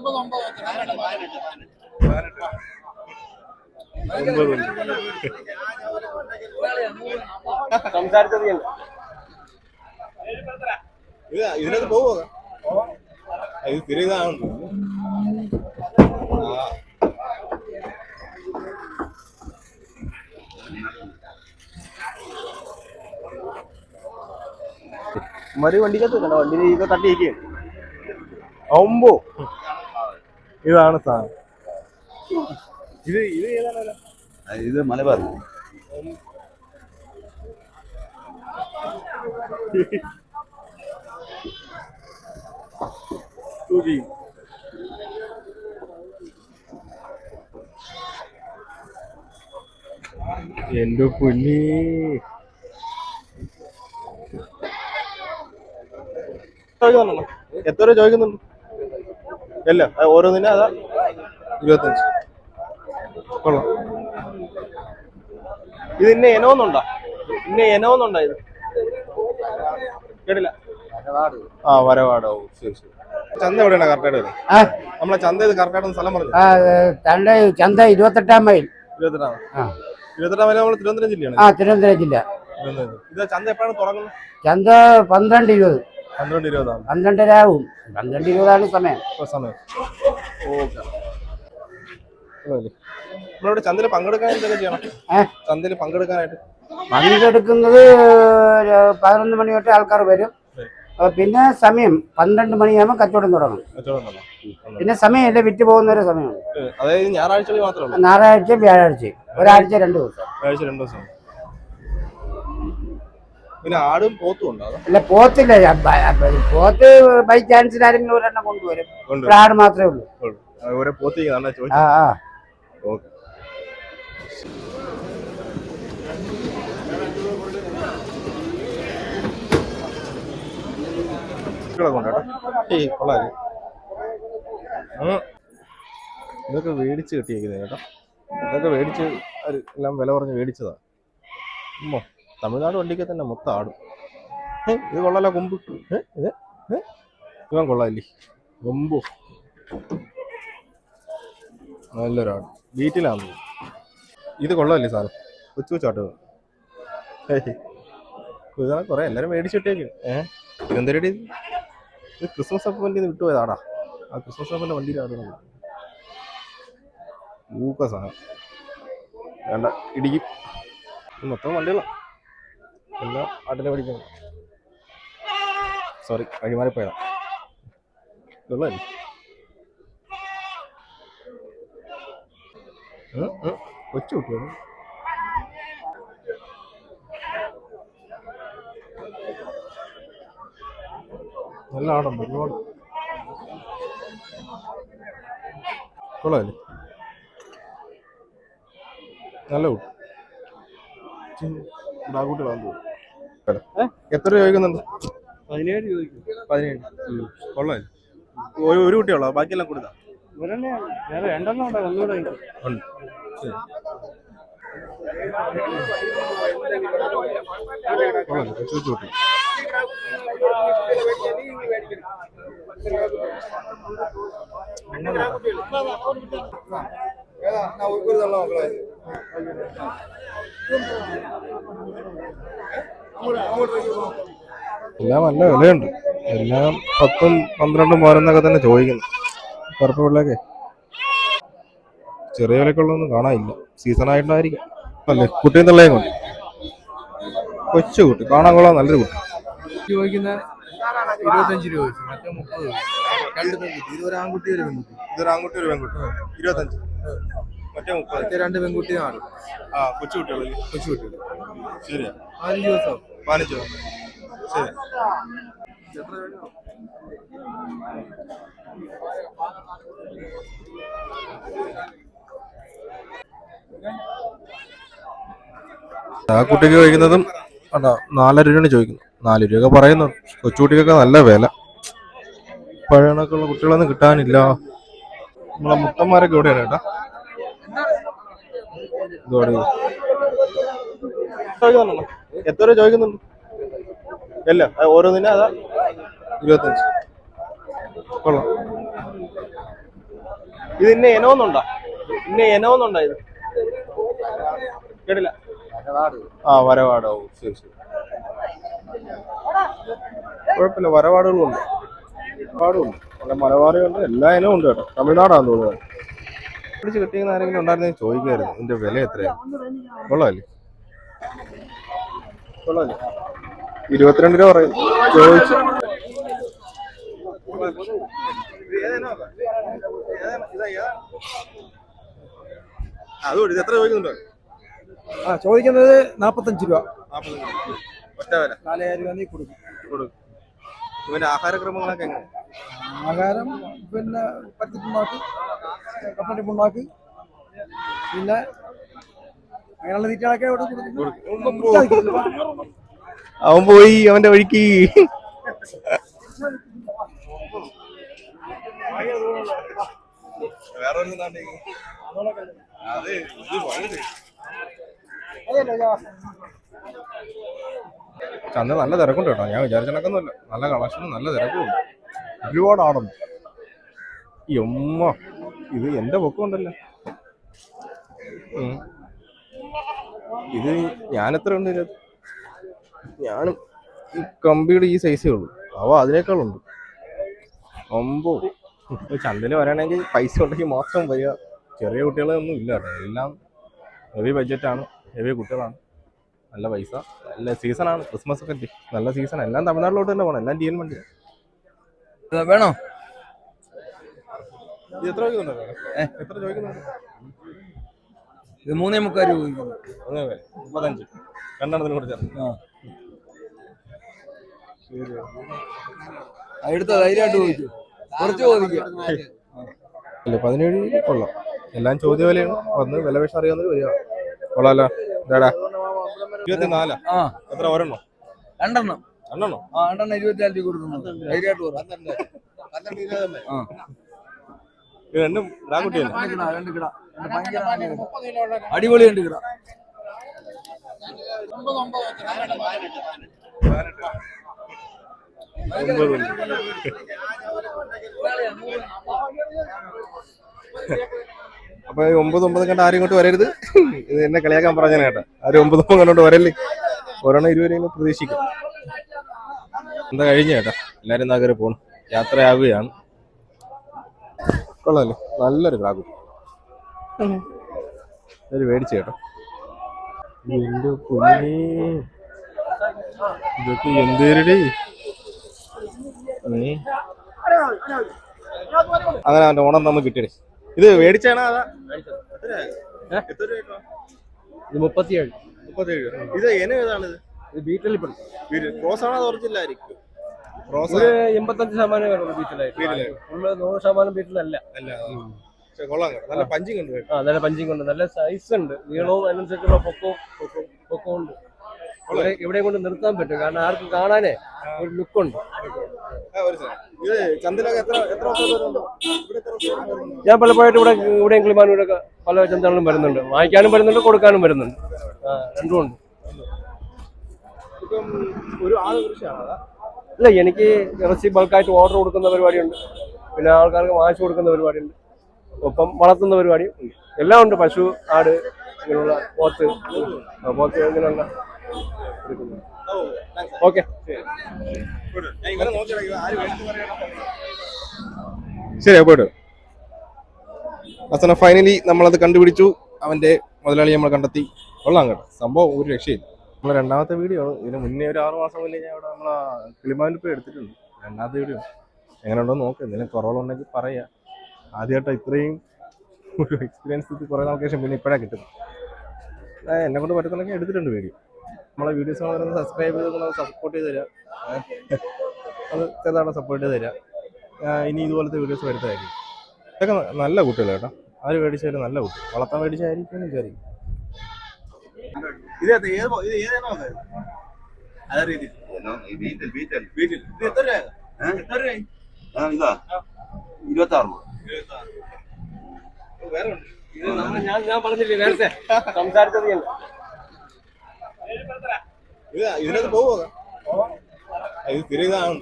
ഒമ്പത് സംസാരിച്ചത് ഇത് ഇതിനകത്ത് പോവോ? ഇത് ആ. മറി വണ്ടിക്കത്ത് കണ്ടോ വണ്ടി ഇപ്പൊ തട്ടിയിരിക്കുകയാണ്. ഒമ്പോ. ഇതാണ് സാധനം. ഇത് ഇത് ഏതാണ്? ഇത് മലബാർ. എന്റെ പുല്ലി എത്ര ചോദിക്കുന്നുണ്ട്? അത് ഓരോന്നിന് അതാ ഇരുപത്തഞ്ച്. കൊള്ളാം. ഇത് ഇന്ന ഇനമൊന്നുണ്ടോ ഇന്ന ഇനമൊന്നുണ്ടോ ഇത്? കേട്ടില്ല. ആ വരവാട്. ഓ ശരി ശരി. ചന്ത എവിടെയാണ്? കറക്റ്റായിട്ട് വരുന്നത് ആ, നമ്മളെ ചന്ത ഇത് കറക്റ്റായിട്ട് സ്ഥലം പറഞ്ഞു? ആ, തണ്ട ചന്ത ഇരുപത്തെട്ടാം മൈൽ. ഇരുപത്തെട്ടാം നമ്മൾ തിരുവനന്തപുരം ജില്ലയാണ്. ആ തിരുവനന്തപുരം ജില്ല. ഇത് ചന്ത എപ്പോഴാണ് തുടങ്ങുന്നത്? ചന്ത പന്ത്രണ്ട് ഇരുപത്. പന്ത്രണ്ട് ഇരുപതാണ് പന്ത്രണ്ടര ആവും പന്ത്രണ്ട് ഇരുപതാണ് സമയം. ഇപ്പൊ സമയം. ഓക്കെ. നമ്മളിവിടെ ചന്തയിൽ പങ്കെടുക്കാൻ എന്തൊക്കെ ചെയ്യണം? ചന്തയിൽ പങ്കെടുക്കാനായിട്ട്. പങ്കെടുക്കുന്നത് ഒരു പതിനൊന്ന് മണി തൊട്ട് ആൾക്കാർ വരും. അപ്പൊ പിന്നെ സമയം പന്ത്രണ്ട് മണിയാകുമ്പോൾ കച്ചവടം തുടങ്ങും. കച്ചവടം തന്നെ പിന്നെ സമയമില്ല വിറ്റ് പോകുന്ന ഒരു സമയമാണ് അതായത് ഞായറാഴ്ചകളിൽ മാത്രമേ ഉള്ളൂ. ഞായറാഴ്ച വ്യാഴാഴ്ച ഒരാഴ്ച രണ്ട് ദിവസം. വ്യാഴാഴ്ച രണ്ട് ദിവസം. പിന്നെ ആടും പോത്തും ഉണ്ടോ? അല്ല പോത്തില്ല. പോത്ത് ബൈ ചാൻസിൽ ആരെങ്കിലും ഒരെണ്ണം കൊണ്ടുവരും. ഇവിടെ ആട് മാത്രമേ ഉള്ളൂ. ഓരോ ആ ചോദിച്ചത് ഓക്കെ. ഇതൊക്കെ മേടിച്ച് കിട്ടിയേക്കുന്നത് കേട്ടോ. ഇതൊക്കെ മേടിച്ച് എല്ലാം വില പറഞ്ഞ് മേടിച്ചതാ. തമിഴ്നാട് വണ്ടിക്ക് തന്നെ മൊത്തം ആടും. ഏഹ് ഇത് കൊള്ളാലോ കൊമ്പ്. ഏഹ് ഇത്? ഇവൻ കൊള്ളാല്ലേ? കൊമ്പു. നല്ലൊരാട്. വീട്ടിലാണ് ഇത് കൊള്ളാല്ലേ സാധനം കൊച്ചു കൊച്ചാട്ടോ ഇതാണ് കുറെ എല്ലാരും മേടിച്ചിട്ടേക്ക് ഏഹ് ഇതെന്തരടി ഇത് ക്രിസ്മസ് അപ്പം വണ്ടി വിട്ടുപോയതാടാ ആ ക്രിസ്മസ് അപ്പന്റെ വണ്ടിയിലാണ് ഊക്ക സാധനം വേണ്ട ഇടിക്കും. മൊത്തം വണ്ടികളാ. എല്ലാം അതിനെ പഠിക്കണം സോറി വഴിമാറിപ്പോയതാ ഇതുള്ളതല്ലേ? ഉം, ഉം. കൊച്ചു കുട്ടിയാണ്. നല്ല ആടുണ്ട് ഒരുപാട്. കൊള്ളാല്ലേ? നല്ല കുട്ടി. ബാഗുട്ടികളാന്ന് തോന്നുന്നു എത്ര രൂപ ചോദിക്കുന്നുണ്ട്? പതിനേഴ് ചോദിക്കും. പതിനേഴ്. കൊള്ളാല്ലേ ഒരു ഒരു കുട്ടിയുള്ളോ ബാക്കിയെല്ലാം കൊടുത്താ? വേറെ രണ്ടെണ്ണം ഉണ്ടോ. ഒന്നുകൂടെ ഉണ്ട്. കൊച്ചു കൊച്ചു കുട്ടി. എല്ലാം നല്ല വിലയുണ്ട്. എല്ലാം പത്തും പന്ത്രണ്ടും പതിനൊന്നൊക്കെ തന്നെ ചോദിക്കുന്നു. കറുപ്പ് പിള്ളേക്കെ ചെറിയ വിലക്കുള്ളതൊന്നും കാണാനില്ല. സീസൺ ആയിട്ടായിരിക്കും അല്ലേ? കുട്ടിയും തള്ളയും കൊണ്ട് കൊച്ചു കുട്ടി. കാണാൻ കൊള്ളാം. നല്ലൊരു കുട്ടി. ചോദിക്കുന്ന ഇരുപത്തഞ്ച് രൂപ വെച്ച് മറ്റേ മുപ്പത് രണ്ട് പെൺകുട്ടി. ഇത് ഒരു ആൺകുട്ടി ഒരു പെൺകുട്ടി. ഇതൊരു ആൺകുട്ടി ഒരു പെൺകുട്ടി. ഇരുപത്തഞ്ച്. മറ്റേ മുപ്പത്. മറ്റേ രണ്ട് പെൺകുട്ടി നാല് ആ കൊച്ചു കൊച്ചുകുട്ടികൾ കൊച്ചുകുട്ടി ശരിയാ. പതിനഞ്ച് ദിവസം. പതിനഞ്ച് ദിവസം. ശരി. ആ കുട്ടിക്ക് ചോദിക്കുന്നതും അതാ നാലര രൂപയാണ് ചോദിക്കുന്നത്. നാല് രൂപയൊക്കെ പറയുന്നു. കൊച്ചുകുട്ടിക്കൊക്കെ നല്ല വില. പഴയണക്കുള്ള കുട്ടികളൊന്നും കിട്ടാനില്ല. നമ്മളെ മുട്ടന്മാരൊക്കെ എവിടെയാണ് കേട്ടാ? ചോദിക്കുന്നുണ്ടോ? എത്ര രൂപ ചോദിക്കുന്നുണ്ട്? അല്ല ഓരോന്നിനും അതാ ഇരുപത്തഞ്ച്. കൊള്ളാം. ഇത് ഇന്ന ഇനോന്നുണ്ടോ ഇന്ന ഇനോന്നുണ്ടോ ഇത്? കേട്ടില്ല. ആ വരവാട്. ഓ ശരി ശരി. കുഴപ്പമില്ല വരവാടുകളും ഉണ്ട് വരവാടും ഉണ്ട്. അവിടെ മലബാറിയുണ്ട് എല്ലാ ഇനവും ഉണ്ട് കേട്ടോ. തമിഴ്നാടാന്ന് തോന്നുന്നത് പിടിച്ച് കിട്ടിയെന്ന് ആരെങ്കിലും ഉണ്ടായിരുന്നെങ്കിൽ ചോദിക്കായിരുന്നു ഇതിന്റെ വില എത്രയാണ് കൊള്ളാമല്ലേ കൊള്ളാമല്ലേ ഇരുപത്തിരണ്ട് രൂപ പറയും. ചോദിച്ചു. അതുകൊണ്ട് എത്ര ചോദിക്കുന്നുണ്ടോ? ആ ചോദിക്കുന്നത് നാപ്പത്തഞ്ച് രൂപ. ഒറ്റ വില. നാലായിരം രൂപ നീ കൊടുക്കും. കൊടുക്കും. ഇവന്റെ ആഹാരക്രമങ്ങളൊക്കെ എങ്ങനെ ആഹാരം പിന്നെ പരുത്തി പുണ്ണാക്ക് കപ്പലണ്ടി പുണ്ണാക്ക് പിന്നെ അങ്ങനെയുള്ള തീറ്റകളൊക്കെ അവിടെ കൊടുക്കും. അവൻ പോയി അവന്റെ വഴിക്ക്. വേറെ ചന്ത നല്ല തിരക്കുണ്ട് കേട്ടോ. ഞാൻ വിചാരിച്ചണക്കൊന്നുമില്ല നല്ല കളക്ഷനും നല്ല തിരക്കുണ്ട് ഒരുപാട് ആടുന്നു എമ്മ ഇത് എന്റെ പൊക്കമുണ്ടല്ലോ. ഇത് ഞാനെത്ര ഉണ്ട് ഇതിനകത്ത്? ഞാനും ഈ കമ്പിയുടെ ഈ സൈസേ ഉള്ളൂ. അവ അതിനേക്കാളുണ്ട്. ഒമ്പോ ചന്തയിൽ വരാണെങ്കിൽ പൈസ ഉണ്ടെങ്കിൽ മാത്രം വരിക. ചെറിയ കുട്ടികളൊന്നും ഇല്ല കേട്ടോ. എല്ലാം ഹെവി ബഡ്ജറ്റാണ് ഹെവി കുട്ടികളാണ്. നല്ല പൈസ. നല്ല സീസണാണ് ക്രിസ്മസ് ഒക്കെ നല്ല സീസൺ എല്ലാം തമിഴ്നാട്ടിലോട്ട് തന്നെ പോകണം എല്ലാം ടി എൻ വണ്ടി. വേണോ? എത്ര എത്ര ചോദിക്കുന്നുണ്ട്? ഇത് മൂന്നേ മുക്കാൽ രൂപ മുപ്പത്തഞ്ച്. രണ്ടെണ്ണത്തിന് കൊടുത്തു അടുത്ത ധൈര്യമായിട്ട് ചോദിച്ചു കുറച്ച് ചോദിക്കുക പതിനേഴ് കൊള്ളാം. എല്ലാം ചോദ്യ വിലയാണ്. വന്ന് വില വിഷം അറിയാവുന്ന വരിക. കൊള്ളാലോ. ഇരുപത്തിനാലാ. ആ. എത്ര ഒരെണ്ണം? രണ്ടെണ്ണം. രണ്ടെണ്ണോ ആ രണ്ടെണ്ണം ഇരുപത്തിനാല് രൂപ കൊടുക്കുന്നു. ധൈര്യമായിട്ട് ഇത് രണ്ടും ഡാക്കുട്ടിയല്ലേ രണ്ട് കിടാ ഒമ്പത് അപ്പൊ ഒമ്പത് ഒമ്പത് കണ്ട് ആരും ഇങ്ങോട്ട് വരരുത്. ഇത് എന്നെ കളിയാക്കാൻ പറഞ്ഞ കേട്ടോ. ആരും ഒമ്പത് ഒമ്പത് കണ്ടോണ്ട് വരല്ലേ? ഒരെണ്ണം ഇരുവരെയും പ്രതീക്ഷിക്കും. എന്താ കഴിഞ്ഞ ചേട്ടാ എല്ലാരും എന്താ കയറി പോണു. യാത്രയാവുകയാണ്. കൊള്ളാലോ. നല്ലൊരു ക്ലാബ് ഒരു മേടിച്ചു കേട്ടോ. എന്റെ കുഞ്ഞി. ഇതൊക്കെ എന്തേരടി? അങ്ങനെ അവന്റെ ഓണം തന്നു കിട്ടിയേ ഇത് മേടിച്ചാണോ അതാ? ഇത് മുപ്പത്തിയേഴ്. മുപ്പത്തേഴ് ഇത് എന ഏതാണിത്? ഇത് ബീറ്റൽ ക്രോസ് ആണോ അത് ഒരു എൺപത്തഞ്ച് ശതമാനം വരുള്ളൂ ബീറ്റലായിട്ട് ബീറ്റൽ. ഫുള്ള് നൂറ് ശതമാനം ബീറ്റിലല്ല അല്ല. പക്ഷെ കൊള്ളാം കേട്ടോ. നല്ല പഞ്ചിങ് ഉണ്ട് കേട്ടോ. ആ നല്ല പഞ്ചിങ് ഉണ്ട്. നല്ല സൈസ് ഉണ്ട്. നീളവും അതിനനുസരിച്ചുള്ള പൊക്കവും പൊക്കവും. ഉണ്ട്. ഇവിടെ ഇവിടെ കൊണ്ട് നിർത്താൻ പറ്റും. കാരണം ആർക്കും കാണാനേ ഒരു ലുക്ക് ഉണ്ട്. ആ, ഒരു second. ഇത് എത്ര എത്ര വർഷം വരുന്നുണ്ട്? ഇവിടെ എത്ര വർഷം വരുന്നുണ്ട്? ഞാൻ പലപ്പോഴായിട്ട് ഇവിടെ കിളിമാനൂടെ പല ചന്തകളും വരുന്നുണ്ട്. വാങ്ങിക്കാനും വരുന്നുണ്ട് കൊടുക്കാനും വരുന്നുണ്ട്. ആ രണ്ടും ഉണ്ട്. ഇപ്പം ഒരു ആൾ കൃഷിയാണോ അതാ ഇല്ല എനിക്ക് ഇറച്ചി ബൾക്കായിട്ട് ഓർഡർ കൊടുക്കുന്ന പരിപാടിയുണ്ട്. പിന്നെ ആൾക്കാർക്ക് വാങ്ങിച്ചു കൊടുക്കുന്ന പരിപാടിയുണ്ട്. ഒപ്പം വളർത്തുന്ന പരിപാടി എല്ലാം ഉണ്ട്. പശു ആട് ഇങ്ങനെയുള്ള പോത്ത് പോത്ത് ഇങ്ങനെയുള്ള ഓക്കെ. ശരി പോയിട്ട് അവസാനം ഫൈനലി നമ്മളത് കണ്ടുപിടിച്ചു. അവന്റെ മുതലാളി നമ്മൾ കണ്ടെത്തി. കൊള്ളാം കേട്ടോ. സംഭവം ഒരു രക്ഷയില്ല. നമ്മളെ രണ്ടാമത്തെ വീഡിയോ ഇതിന് മുന്നേ ഒരു ആറ് മാസം മുന്നേ ഞാൻ ഇവിടെ നമ്മളെ കിളിമാവിൽ പോയി എടുത്തിട്ടുണ്ട്. രണ്ടാമത്തെ വീഡിയോ എങ്ങനെ ഉണ്ടോ നോക്ക്. എന്തെങ്കിലും കുറവുണ്ടെങ്കിൽ പറയാ. ആദ്യമായിട്ട് ഇത്രയും ഒരു എക്സ്പീരിയൻസ് കുറേ നമുക്ക് ശേഷം പിന്നെ ഇപ്പോഴാണ് കിട്ടുന്നത്. എന്നെ കൊണ്ട് പറ്റുന്നുണ്ടെങ്കിൽ എടുത്തിട്ടുണ്ട് വീഡിയോ നമ്മളെ വീഡിയോസ് വരുന്നത് സബ്സ്ക്രൈബ് ചെയ്ത് സപ്പോർട്ട് ചെയ്ത് തരാം. അത് ചെറുതാണ് സപ്പോർട്ട് ചെയ്ത് തരാം. ഇനി ഇതുപോലത്തെ വീഡിയോസ് വരുത്തായിരിക്കും. ഇതൊക്കെ നല്ല കുട്ടികൾ കേട്ടോ. ആര് മേടിച്ചാലും നല്ല കുട്ടി. വളർത്താൻ മേടിച്ചായിരിക്കും വിചാരിക്കും. ഇത് ഏത് ഇത് ഏതാണോ അതെ രീതി. ബീറ്റൽ ബീറ്റൽ. വീട്ടിൽ ഇത് എത്ര രൂപ എത്ര രൂപ ആ ഇതാ. ഇരുപത്തി ആറ് വേറെ ഉണ്ട്. ഞാൻ ഞാൻ പറഞ്ഞില്ലേ നേരത്തെ? സംസാരിച്ചത് ഞാൻ ഇത് ഇതിനകത്ത് പോവോ ഇത് സ്ഥിരം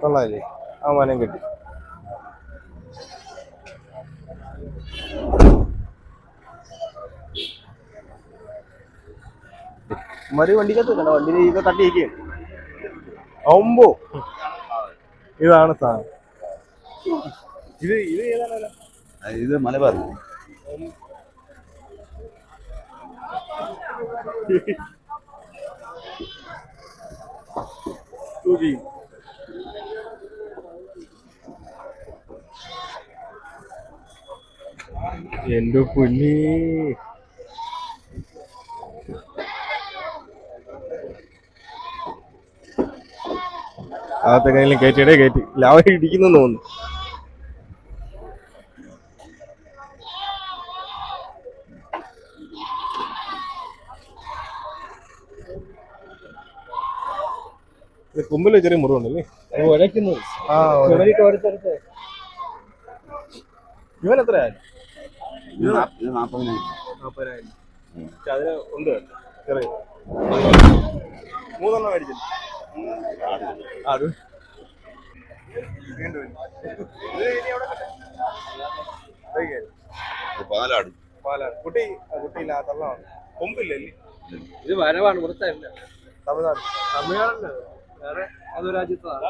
കൊള്ളാല്ലേ ആ മനം കിട്ടി. മറി വണ്ടിക്കകത്ത് കണ്ട വണ്ടി ഇത് തട്ടിയിരിക്കുകയാണ് ഒമ്പോ ഇതാണ് സാധനം. ഇത് ഇത് ഏതാണ് ഇത് മലബാർ. സൂചി എന്റെ പൊന്നി. കയ്യിലും കയറ്റിയടേ കയറ്റി. ലാവ ഇടിക്കുന്നു തോന്നുന്നു. ഇത് കുമ്പിൽ ചെറിയ മുറിവുണ്ടല്ലേ? ഓരോരുത്തർക്ക് ഇവൻ എത്രയായി? ഇത് പക്ഷെ അതിന് ഉണ്ട്. ചെറിയ മൂന്നെണ്ണം മേടിച്ചില്ല അത് പാലാട്. പാലാ- കുട്ടി ആ, കുട്ടിയില്ല തള്ളാണ്. കൊമ്പില്ലല്ലേ ഇത് വരവാണ് വൃത്തല്ല തമിഴ്നാട്. തമിഴ്നാടല്ല വേറെ അതോ രാജ്യത്താണ്.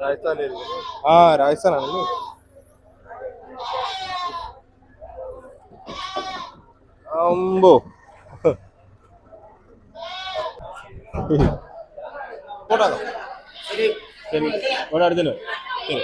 രാജസ്ഥാനാണല്ലേ? അമ്പോ. ശരി. ഇവിടെ അടുത്തല്ലോ ശരി.